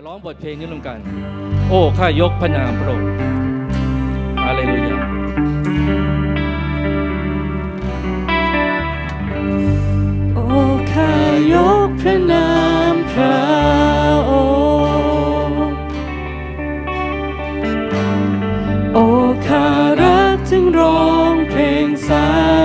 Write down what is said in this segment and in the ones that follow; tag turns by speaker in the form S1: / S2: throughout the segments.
S1: จะร้องบทเพลงนี้ร่วมกัน โอ้ข้ายกพระนามพระองค์ฮาเลลูยา
S2: โอ้ข้ายกพระนามพระองค์โอ้ข้ารักจึงร้องเพลงสร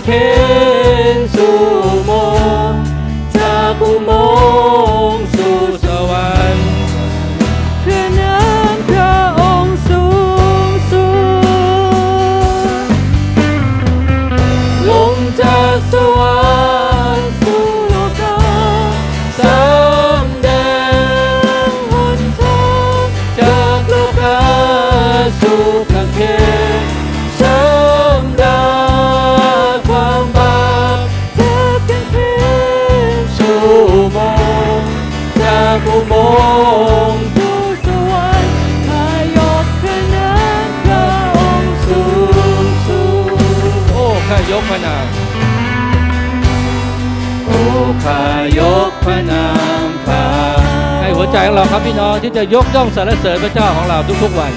S2: จา
S1: ก
S2: กางเขนสู่อุโมงจากอุโมงสู่สวรรค์พระนามพระองค์สูงสุดลงจากสวรรค์สู่โลกาสามแดนหนทางจากโลกาสู่ องค์สู่สวรรค์ข้ายกพระนามพระองค์สูงสุด
S1: โอ้ข้ายกพระนาม
S2: โอ้ข้ายกพระนามพระ
S1: ให้หัวใจของเราครับพี่น้องที่จะยกย่องสรรเสริญพระเจ้าของเราทุกๆวัน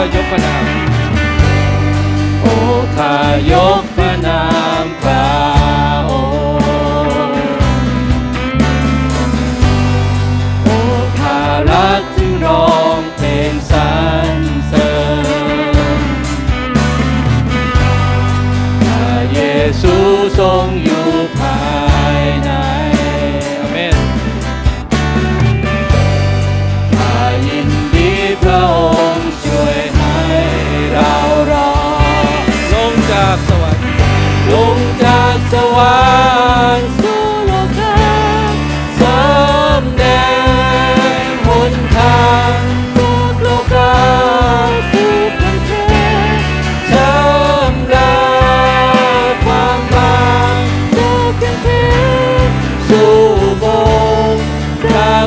S2: โอ้ข้าย
S1: กพระนาม
S2: โอ้ข้ายกพระนามพระองค์โอ้ข้ารักจึงร้องเพลงสรรเสริญข้าเยซูทรง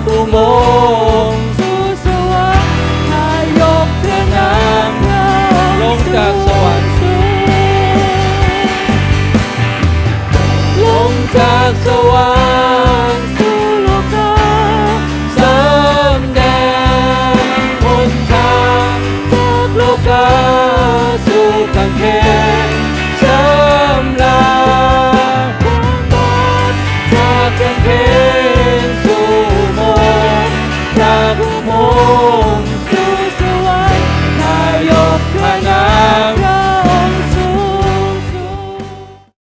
S1: จ
S2: home.